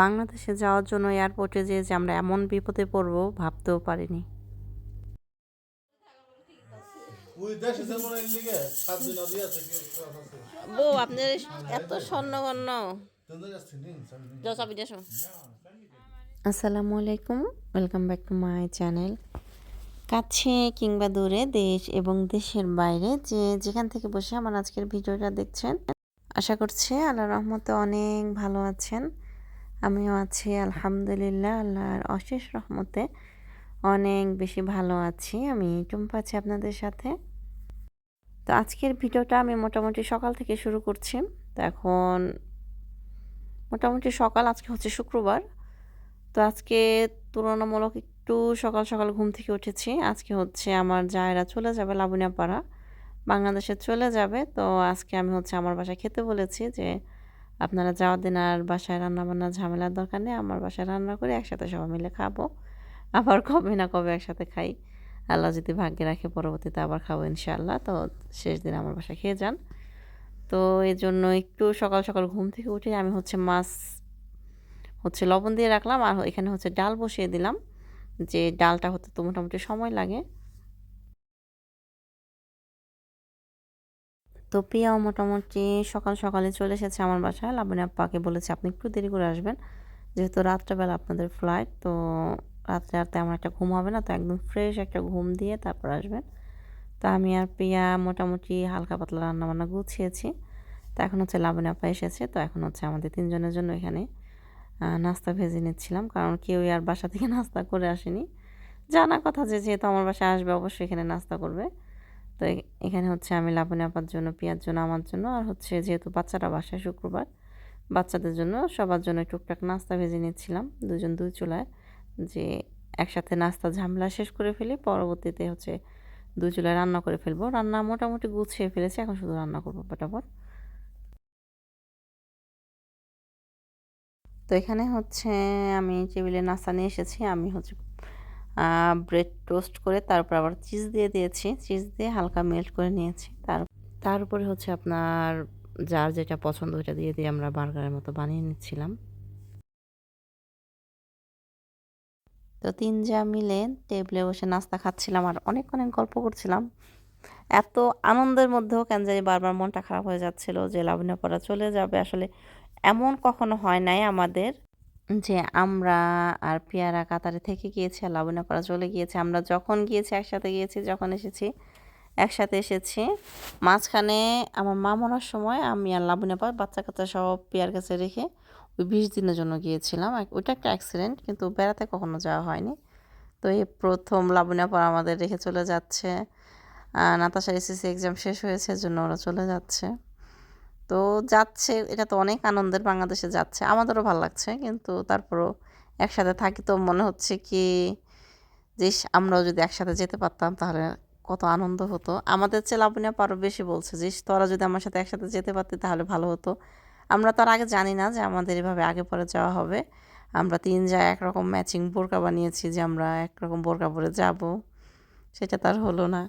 বাংলাদেশে যাওয়ার জন্য এয়ারপোর্টে যেয়ে যে আমরা এমন বিপদে পড়ব ভাবতেও পারিনি। বউ আপনার এত আসো। আসসালামু আলাইকুম welcome back to my channel. কাছে কিংবা দূরে দেশ এবং দেশের বাইরে যে যেখান থেকে বসে আমার আজকের ভিডিওটা দেখছেন আশা করছি আল্লাহ রহমতে অনেক ভালো আছেন। আমিও আছি, আলহামদুলিল্লাহ। আল্লাহর অশেষ রহমতে অনেক বেশি ভালো আছি। আমি টুম্পা আছি আপনাদের সাথে। তো আজকের ভিডিওটা আমি মোটামুটি সকাল থেকে শুরু করছি। তো এখন মোটামুটি সকাল, আজকে হচ্ছে শুক্রবার। তো আজকে তুলনামূলক একটু সকাল সকাল ঘুম থেকে উঠেছি। আজকে হচ্ছে আমার জায়রা চলে যাবে লাবণিয়াপাড়া। বাংলাদেশে চলে যাবে। তো আজকে আমি হচ্ছে আমার বাসায় খেতে বলেছি যে আপনারা যাওয়ার দিন আর বাসায় রান্না বান্না ঝামেলার দরকার নেই, আমার বাসায় রান্না করে, একসাথে সবাই মিলে খাব। আবার কবে না কবে একসাথে খাই। আল্লাহ যদি ভাগ্যে রাখে, পরবর্তীতে আবার খাব ইনশাআল্লাহ। তো শেষ দিন আমার বাসায় খেয়ে যান। তো এই জন্য একটু সকাল সকাল ঘুম থেকে উঠে আমি হচ্ছে মাছ, হচ্ছে লবণ দিয়ে রাখলাম। আর এখানে হচ্ছে ডাল বসিয়ে দিলাম। যে ডালটা হতে তো মোটামুটি সময় লাগে। তো পিয়াও মোটামুটি সকাল সকালে চলে এসেছে আমার বাসায়। লাবণী আপ্পাকে বলেছে, আপনি একটু দেরি করে আসবেন। যেহেতু রাত্রেবেলা আপনাদের ফ্লাইট তো রাত্রে আর তেমন একটা ঘুম হবে না। তো একদম ফ্রেশ একটা ঘুম দিয়ে তারপর আসবেন। তো আমি আর পিয়া মোটামুটি হালকা পাতলা রান্নাবান্না গুছিয়েছি। তো এখন হচ্ছে লাবণী আপা এসেছে। তো এখন হচ্ছে আমাদের তিনজনের জন্য এখানে নাস্তা ভেজে নিচ্ছিলাম। কারণ কেউই আর বাসা থেকে নাস্তা করে আসেনি। জানা কথা যে যেহেতু আমার বাসায় আসবে, অবশ্যই এখানে নাস্তা করবে। তো এখানে হচ্ছে আমি লাবণী আপার জন্য, পেঁয়ার জন্য, আমার জন্য, আর হচ্ছে যেহেতু বাচ্চাটা বাসায় শুক্রবার, বাচ্চাদের জন্য সবার জন্য টুকটাক নাস্তা ভেজে নিচ্ছিলাম দুজন দুই চুলায়, যে একসাথে নাস্তা ঝামেলা শেষ করে ফেলি, পরবর্তীতে হচ্ছে দুই চুলায় রান্না করে ফেলব। রান্না মোটামুটি গুছিয়ে ফেলেছি, এখন শুধু রান্না করব ফটাফট। তো এখানে হচ্ছে আমি টেবিলে নাস্তা নিয়ে এসেছি, আমি হচ্ছে ব্রেড টোস্ট করে তারপর আবার চিজ দিয়ে দিয়েছি। চিজ দিয়ে হালকা মেল্ট করে নিয়েছি। তার তার উপরে হচ্ছে আপনার যার যেটা পছন্দ ওইটা দিয়ে দিয়ে আমরা বার্গারের মতো বানিয়ে নিচ্ছিলাম। তো তিন যা মিলে টেবিলে বসে নাস্তা খাচ্ছিলাম আর অনেক অনেক গল্প করছিলাম। এত আনন্দের মধ্যেও কেন জানি বারবার মনটা খারাপ হয়ে যাচ্ছিল যে লাবণ্যপড়া চলে যাবে। আসলে এমন কখনো হয় নাই আমাদের। যে আমরা আর পেয়ারা কাতারে থেকে গিয়েছি আর লাবণ্যপাড়া চলে গিয়েছে। আমরা যখন গিয়েছি, একসাথে গিয়েছি, যখন এসেছি, একসাথে এসেছি। মাঝখানে আমার মা মরার সময় আমি আর লাবণ্যপাড় বাচ্চা কাচ্চা সব পেয়ার কাছে রেখে ওই বিশ দিনের জন্য গিয়েছিলাম। ওইটা একটা অ্যাক্সিডেন্ট কিন্তু বেড়াতে কখনো যাওয়া হয়নি। তো এই প্রথম লাবণ্যপাড়া আমাদের রেখে চলে যাচ্ছে। নাতাশার এসএসসি এক্সাম শেষ হয়েছে জন্য ওরা চলে যাচ্ছে। তো যাচ্ছে, এটা তো অনেক আনন্দের বাংলাদেশে যাচ্ছে। আমাদেরও ভালো লাগছে, কিন্তু তারপরও একসাথে থাকি তো মনে হচ্ছে কি, যে আমরাও যদি একসাথে যেতে পারতাম তাহলে কত আনন্দ হতো। আমাদের চেয়ে লাবণীয়া পারো বেশি বলছে যে তোরা যদি আমার সাথে একসাথে যেতে পারতি তাহলে ভালো হতো। আমরা তো আর আগে জানি না যে আমাদের এভাবে আগে পরে যাওয়া হবে। আমরা তিন যা একরকম ম্যাচিং বোরকা বানিয়েছি যে আমরা একরকম বোরকা পরে যাব। সেটা তার হলো না।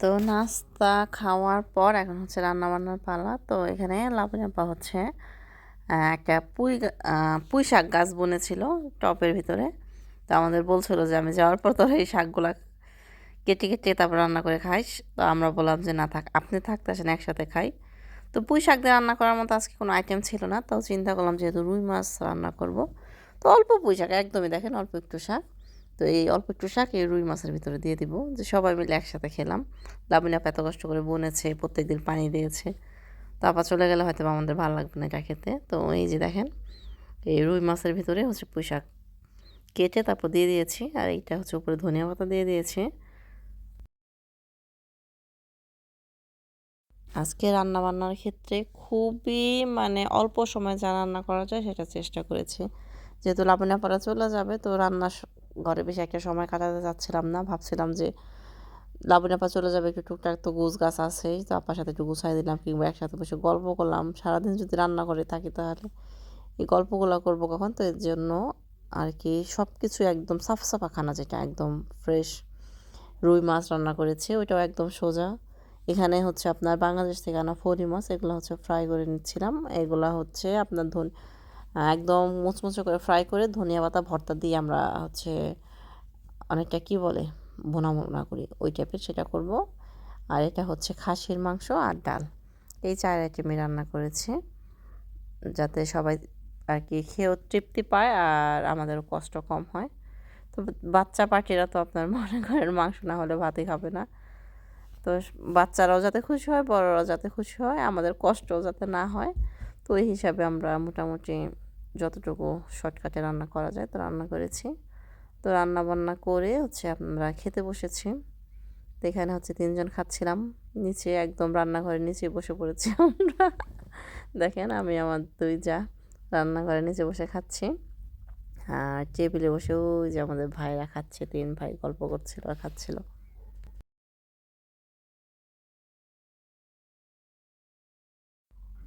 তো নাস্তা খাওয়ার পর এখন হচ্ছে রান্না বান্নার পালা। তো এখানে লাবণী আপা হচ্ছে একটা পুঁই পুঁই শাক গাছ বনেছিল টপের ভিতরে। তো আমাদের বলছিল যে আমি যাওয়ার পর তোর এই শাকগুলা কেটে কেটে তারপর রান্না করে খাইস। তো আমরা বললাম যে না থাক, আপনি থাকতে আসেন, একসাথে খাই। তো পুঁই শাক দিয়ে রান্না করার মতো আজকে কোনো আইটেম ছিল না, তাও চিন্তা করলাম যেহেতু রুই মাছ রান্না করব। তো অল্প পুঁই শাক, একদমই দেখেন অল্প একটু শাক। তো এই অল্প একটু শাক, এই রুই মাছের ভিতরে দিয়ে দিব। যে সবাই মিলে একসাথে খেলাম। লাবণী আপা এত কষ্ট করে বনেছে প্রত্যেক দিন পানি দিয়েছে। তো আপা চলে গেলে হয়তো আমাদের ভালো লাগবে না এটা খেতে। তো এই যে দেখেন, এই রুই মাছের ভিতরে হচ্ছে পুঁই শাক। কেটে তারপর দিয়ে দিয়েছি, আর এইটা হচ্ছে উপরে ধনিয়া পাতা দিয়ে দিয়েছি। আজকে রান্না বান্নার ক্ষেত্রে খুবই মানে অল্প সময় যা রান্না করা যায় সেটা চেষ্টা করেছি। যেহেতু লাবণী পাড়া চলে যাবে, তো রান্না ঘরে বেশি একটা সময় কাটাতে চাচ্ছিলাম না। ভাবছিলাম যে লাবণী আপা চলে যাবে একটু টুকটাক তো গুছ গাছ আছেই, তো আপার সাথে একটু গুছাই দিলাম কিংবা একসাথে বসে গল্প করলাম। সারাদিন যদি রান্না করে থাকি তাহলে এই গল্পগুলো করব কখন? তো এর জন্য আর কি সব কিছু একদম সাফ সাফা খানা যেটা একদম ফ্রেশ রুই মাছ রান্না করেছে, ওইটাও একদম সোজা। এখানে হচ্ছে আপনার বাংলাদেশ থেকে আনা ফরি মাছ, এগুলো হচ্ছে ফ্রাই করে নিচ্ছিলাম। এগুলা হচ্ছে আপনার ধন একদম মুচমুচে করে ফ্রাই করে ধনিয়া পাতা, ভর্তা দিয়ে আমরা হচ্ছে অনেকটা কি বলে বোনা বোনা করি। ওই টাইপের সেটা করব। আর এটা হচ্ছে খাসির মাংস আর ডাল। এই চার আইটেমই রান্না করেছি। যাতে সবাই আর কি খেয়েও তৃপ্তি পায় আর আমাদেরও কষ্ট কম হয়। তো বাচ্চা পার্টিরা তো আপনার মনে করেন মাংস না হলে ভাতই খাবে না। তো বাচ্চারাও যাতে খুশি হয়, বড়রাও যাতে খুশি হয়, আমাদের কষ্টও যাতে না হয়। তো এই হিসাবে আমরা মোটামুটি যতটুকু শর্টকাটে রান্না করা যায়, তো রান্না করেছি। তো রান্না বান্না করে হচ্ছে আমরা খেতে বসেছি। তো এখানে হচ্ছে তিনজন খাচ্ছিলাম। নিচে একদম রান্নাঘরের নিচে বসে পড়েছি আমরা। দেখেন আমি আমার দুই যা রান্নাঘরের নিচে বসে খাচ্ছি। আর টেবিলে বসে ওই যে আমাদের ভাইরা খাচ্ছে, তিন ভাই গল্প করছিল আর খাচ্ছিল।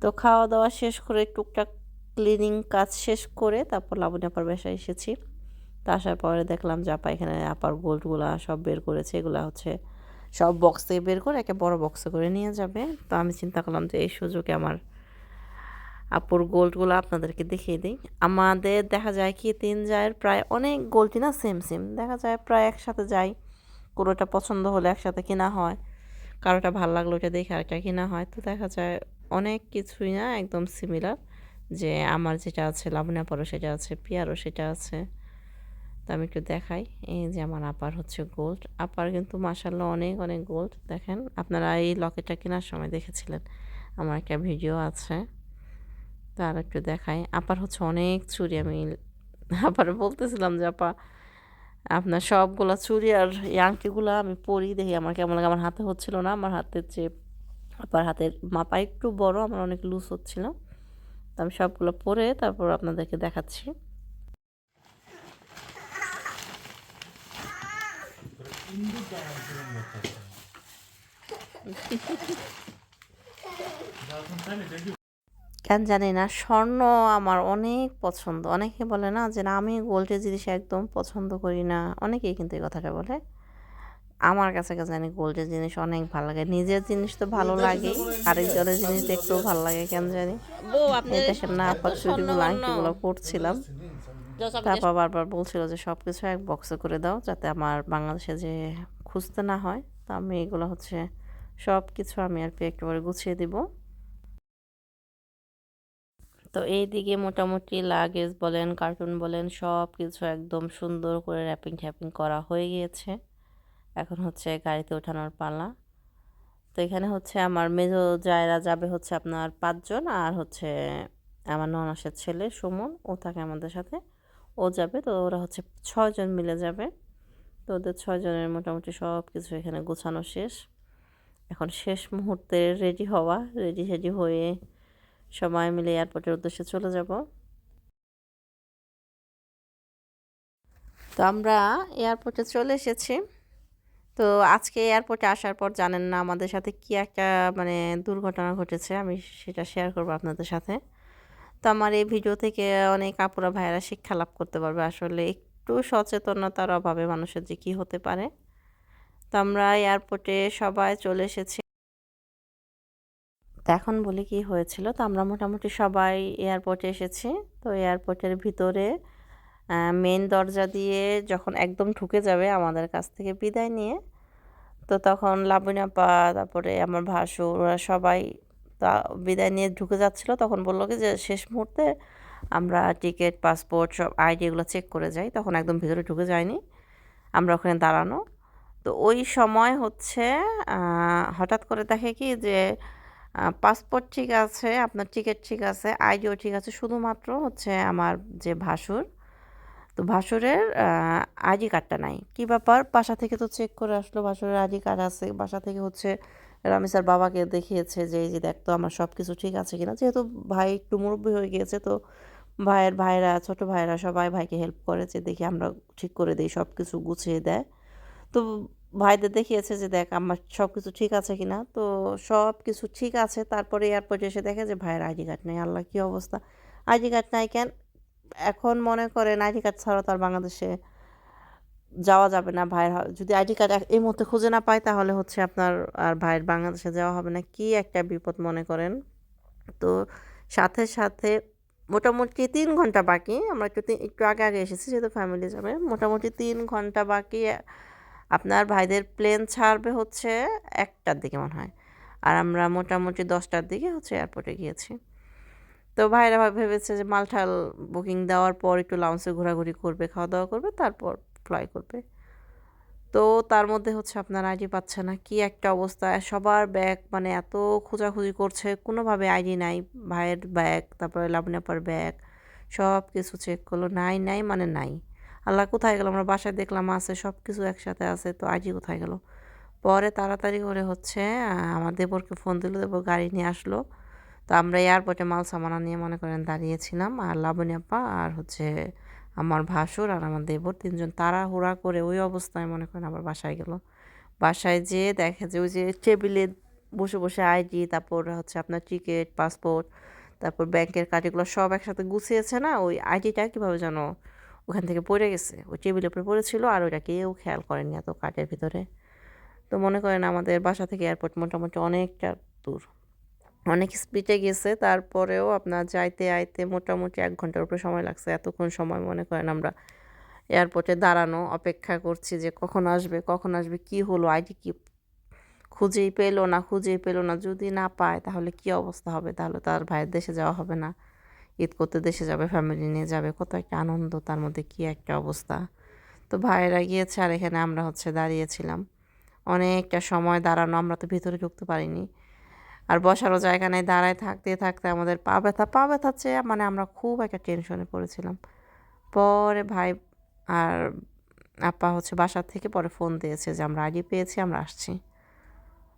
তো খাওয়া দাওয়া শেষ করে টুকটাক ক্লিনিং কাজ শেষ করে তারপর লাবণী আপার বাসায় এসেছি। তা আসার পরে দেখলাম যে আপা এখানে আপার গোল্ডগুলো সব বের করেছে, এগুলো হচ্ছে সব বক্স থেকে বের করে একে বড় বক্সে করে নিয়ে যাবে। তো আমি চিন্তা করলাম যে এই সুযোগে আমার আপুর গোল্ডগুলো আপনাদেরকে দেখিয়ে দিই। আমাদের দেখা যায় কি, তিন জায়ের প্রায় অনেক গোল্ডই না সেম সেম দেখা যায় প্রায় একসাথে যাই, কোনোটা পছন্দ হলে একসাথে কেনা হয়, কারোটা ভালো লাগল ওটা দেখে আরেকটা কেনা হয়। তো দেখা যায় অনেক কিছুই না একদম সিমিলার যে আমার যেটা আছে লাবণা পরও সেটা আছে, পিয়ারও সেটা আছে। তো আমি একটু দেখাই, এই যে আমার আপার হচ্ছে গোল্ড আপার কিন্তু মাসাল্লাহ অনেক অনেক গোল্ড দেখেন, আপনারা এই লকেটটা কেনার সময় দেখেছিলেন, আমার একটা ভিডিও আছে। তার একটু দেখাই, আপার হচ্ছে অনেক চুরি, আমি আপার বলতেছিলাম যে, আপা, আপনার সবগুলা চুরি আর এই ইয়াংটিগুলো আমি পরি দেখি, আমার কেমন লাগে? আমার হাতে হচ্ছিল না, আমার হাতের যে আপার হাতের মাপা একটু বড়, আমার অনেক লুজ হচ্ছিল। তো আমি সবগুলো পরে তারপর আপনাদেরকে দেখাচ্ছি। কেন জানি না, স্বর্ণ আমার অনেক পছন্দ। অনেকে বলে না যে না, আমি গোল্ডের জিনিস একদম পছন্দ করি না। অনেকেই কিন্তু এই কথাটা বলে। আমার কাছে কাছে জানি গোল্ডের জিনিস অনেক ভালো লাগে। নিজের জিনিস তো ভালো লাগে আরেকজনের জিনিস দেখতেও ভালো লাগে কেন জানি? এই দেখেন না আপার চুরিগুলো আংটিগুলো পড়ছিলাম তারপর বারবার বলছিল যে সব কিছু এক বক্সে করে দাও যাতে আমার বাংলাদেশে যে খুঁজতে না হয় তো আমি এগুলো হচ্ছে সব কিছু আমি আর কি একেবারে গুছিয়ে দিব। তো এই দিকে মোটামুটি লাগেজ বলেন কার্টুন বলেন সব কিছু একদম সুন্দর করে র্যাপিং ট্যাপিং করা হয়ে গিয়েছে। এখন হচ্ছে গাড়িতে ওঠানোর পালা। তো এখানে হচ্ছে আমার মেজো জায়রা যাবে হচ্ছে আপনার পাঁচজন আর হচ্ছে আমার ননাসের ছেলে সুমন, ও থাকে আমাদের সাথে। ও যাবে, তো ওরা হচ্ছে ছয়জন মিলে যাবে। তো ওদের ছয়জনের মোটামুটি সব কিছু এখানে গোছানো শেষ। এখন শেষ মুহূর্তে রেডি হওয়া রেডি রেডি হয়ে সবাই মিলে এয়ারপোর্টের উদ্দেশ্যে চলে যাব। তো আমরা এয়ারপোর্টে চলে এসেছি। তো আজকে এয়ারপোর্টে আসার পর জানেন না আমাদের সাথে কি একটা মানে দুর্ঘটনা ঘটেছে, আমি সেটা শেয়ার করব আপনাদের সাথে। তো আমার এই ভিডিও থেকে অনেক আপুরা ভাইয়েরা শিক্ষা লাভ করতে পারবে। আসলে একটু সচেতনতার অভাবে মানুষের যে কী হতে পারে। তো আমরা এয়ারপোর্টে সবাই চলে এসেছি। তো এখন বলি কি হয়েছিল, তো আমরা মোটামুটি সবাই এয়ারপোর্টে এসেছি। তো এয়ারপোর্টের ভিতরে মেন দরজা দিয়ে যখন একদম ঢুকে যাবে আমাদের কাছ থেকে বিদায় নিয়ে তো তখন লাবণী আপা, তারপরে আমার ভাসুর ওরা সবাই তা বিদায় নিয়ে ঢুকে যাচ্ছিল। তখন বলল কি যে, শেষ মুহূর্তে আমরা টিকিট, পাসপোর্ট, সব আইডি এগুলো চেক করে যাই। তখন একদম ভিতরে ঢুকে যায়নি। আমরা ওখানে দাঁড়ানো। তো ওই সময় হচ্ছে হঠাৎ করে দেখে কি যে পাসপোর্ট ঠিক আছে, আপনার টিকিট ঠিক আছে আইডিও ঠিক আছে। শুধুমাত্র হচ্ছে আমার যে ভাসুর তো ভাসুরের আইডি কার্ডটা নাই। কী ব্যাপার? বাসা থেকে তো চেক করে আসলো, ভাসুরের আইডি কার্ড আছে। বাসা থেকে হচ্ছে রামিসার বাবাকে দেখিয়েছে যে, এই যে দেখতো আমার সব কিছু ঠিক আছে কিনা। যেহেতু ভাই একটু মুরব্বী হয়ে গিয়েছে, তো ভাইয়ের ভাইরা ছোট ভাইরা সবাই ভাইকে হেল্প করে যে, দেখি আমরা ঠিক করে দিই সব কিছু গুছিয়ে দেয়। তো ভাইদের দেখিয়েছে যে, দেখ আমার সব কিছু ঠিক আছে কিনা? তো সব কিছু ঠিক আছে। তারপরে এয়ারপোর্টে এসে দেখে যে, ভাইয়ের আইডি কার্ড নেই। আল্লাহ, কী অবস্থা? আইডি কার্ড নাই কেন? এখন মনে করেন আইডি কার্ড ছাড়া তার বাংলাদেশে যাওয়া যাবে না ভাইয়ের যদি আইডি কার্ড এই মুহূর্তে খুঁজে না পায় তাহলে হচ্ছে আপনার আর ভাইয়ের বাংলাদেশে যাওয়া হবে না। কি একটা বিপদ মনে করেন। তো সাথে সাথে মোটামুটি তিন ঘণ্টা বাকি, আমরা একটু একটু আগে আগে এসেছি যেহেতু ফ্যামিলি যাবে। মোটামুটি তিন ঘণ্টা বাকি আপনার ভাইদের প্লেন ছাড়বে হচ্ছে একটার দিকে মনে হয়। আর আমরা মোটামুটি দশটার দিকে হচ্ছে এয়ারপোর্টে গিয়েছি। তো ভাইরা ভাই ভেবেছে যে মালঠাল বুকিং দেওয়ার পর একটু লাউন্সে ঘোরাঘুরি করবে খাওয়া দাওয়া করবে, তারপর ফ্লাই করবে। তো তার মধ্যে হচ্ছে আপনার আইডি পাচ্ছে না, কি একটা অবস্থা, সবার ব্যাগ মানে এত খোঁজাখুঁজি করছে, কোনোভাবে আইডি নাই, ভাইয়ের ব্যাগ তারপরে লাবণাপার ব্যাগ সব কিছু চেক করল, নাই নাই মানে নাই। আল্লাহ কোথায় গেল? আমরা বাসায় দেখলাম আছে সব কিছু একসাথে আছে, তো আইডি কোথায় গেল? পরে তাড়াতাড়ি করে হচ্ছে আমার দেবরকে ফোন দিল, দেবর গাড়ি নিয়ে আসলো। তো আমরা এয়ারপোর্টে মাল সামানা নিয়ে মনে করেন দাঁড়িয়েছিলাম, আর লাবণী আপা আর হচ্ছে আমার ভাসুর আর আমার দেবর তিনজন তাড়াহুড়া করে ওই অবস্থায় মনে করেন আবার বাসায় গেল। বাসায় যেয়ে দেখে যে ওই যে টেবিলে বসে বসে আইডি, তারপর হচ্ছে আপনার টিকিট পাসপোর্ট তারপর ব্যাংকের কার্ড এগুলো সব একসাথে গুছিয়েছে না, ওই আইডিটা কীভাবে যেন ওখান থেকে পড়ে গেছে, ওই টেবিলের উপরে পড়েছিল আর ওইটা কেউ খেয়াল করেনি এত কার্ডের ভিতরে। তো মনে করেন আমাদের বাসা থেকে এয়ারপোর্ট মোটামুটি অনেকটা দূর। অনেক স্পিডে গেছে, তারপরেও আপনার যাইতে, আইতে মোটামুটি এক ঘণ্টার উপরে সময় লাগছে। এতক্ষণ সময় মনে করেন আমরা এয়ারপোর্টে দাঁড়ানো, অপেক্ষা করছি যে কখন আসবে কখন আসবে, কি হলো, আইডি কি খুঁজেই পেল না, খুঁজেই পেল না, যদি না পায় তাহলে কি অবস্থা হবে? তাহলে তার ভাইয়ের দেশে যাওয়া হবে না। ঈদ করতে দেশে যাবে ফ্যামিলি নিয়ে যাবে, কত একটা আনন্দ, তার মধ্যে কি একটা অবস্থা। তো ভাইয়েরা গিয়েছে আর এখানে আমরা হচ্ছে দাঁড়িয়েছিলাম। অনেকটা সময় দাঁড়ানো, আমরা তো ভিতরে ঢুকতে পারিনি। আর বসারও জায়গা নেই, দাঁড়ায় থাকতে থাকতে আমাদের পা ব্যথা পা ব্যথা চেয়ে মানে আমরা খুব একটা টেনশনে পড়েছিলাম। পরে ভাই আর আপা হচ্ছে বাসার থেকে পরে ফোন দিয়েছে যে আমরা আইডি পেয়েছি, আমরা আসছি।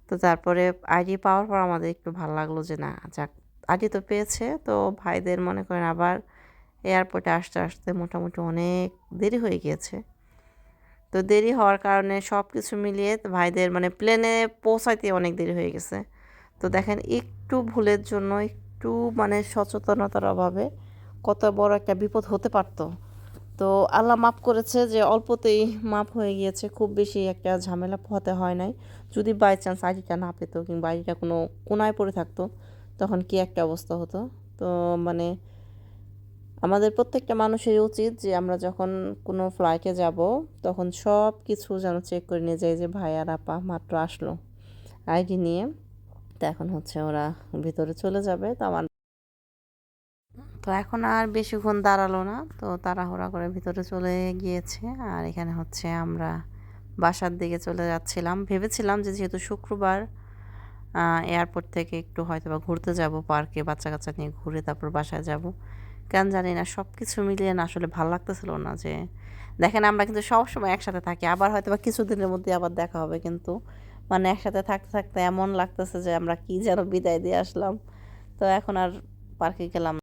তো তারপরে আইডি পাওয়ার পর আমাদের একটু ভালো লাগল যে না, যাক, আইডি তো পেয়েছে। তো ভাইদের মনে করেন আবার এয়ারপোর্টে আসতে আসতে মোটামুটি অনেক দেরি হয়ে গিয়েছে। তো দেরি হওয়ার কারণে সব কিছু মিলিয়ে ভাইদের মানে প্লেনে পৌঁছাইতে অনেক দেরি হয়ে গেছে। তো দেখেন, একটু ভুলের জন্য একটু মানে সচেতনতার অভাবে কত বড় একটা বিপদ হতে পারতো। তো আল্লাহ মাফ করেছে যে অল্পতেই মাপ হয়ে গিয়েছে, খুব বেশি একটা ঝামেলা হতে হয় নাই। যদি বাই চান্স আইডিটা না পেতো কিংবা আইডিটা কোনো কোনায় পড়ে থাকতো, তখন কি একটা অবস্থা হতো? তো মানে আমাদের প্রত্যেকটা মানুষের উচিত যে আমরা যখন কোনো ফ্লাইটে যাব, তখন সব কিছু যেন চেক করে নিয়ে যাই যে ভাই আর আপা মাত্র আসলো। আইডি নিয়ে তো এখন হচ্ছে ওরা ভিতরে চলে যাবে, তো আমার তো এখন আর বেশিক্ষণ দাঁড়াল না, তো তাড়াহুড়া করে ভিতরে চলে গিয়েছে। আর এখানে হচ্ছে আমরা বাসার দিকে চলে যাচ্ছিলাম। ভেবেছিলাম যে যেহেতু শুক্রবার এয়ারপোর্ট থেকে একটু হয়তো বা ঘুরতে যাব, পার্কে বাচ্চা কাচ্চা নিয়ে ঘুরে তারপর বাসায় যাব। কেন জানি না সব কিছু মিলিয়ে না আসলে ভালো লাগতেছিল না যে, দেখেন আমরা কিন্তু সব সময় একসাথে থাকি, আবার হয়তো বা কিছুদিনের মধ্যে আবার দেখা হবে, কিন্তু মানে একসাথে থাকতে থাকতে এমন লাগতেছে যে আমরা কি যেন বিদায় দিয়ে আসলাম। তো এখন আর পার্কে গেলাম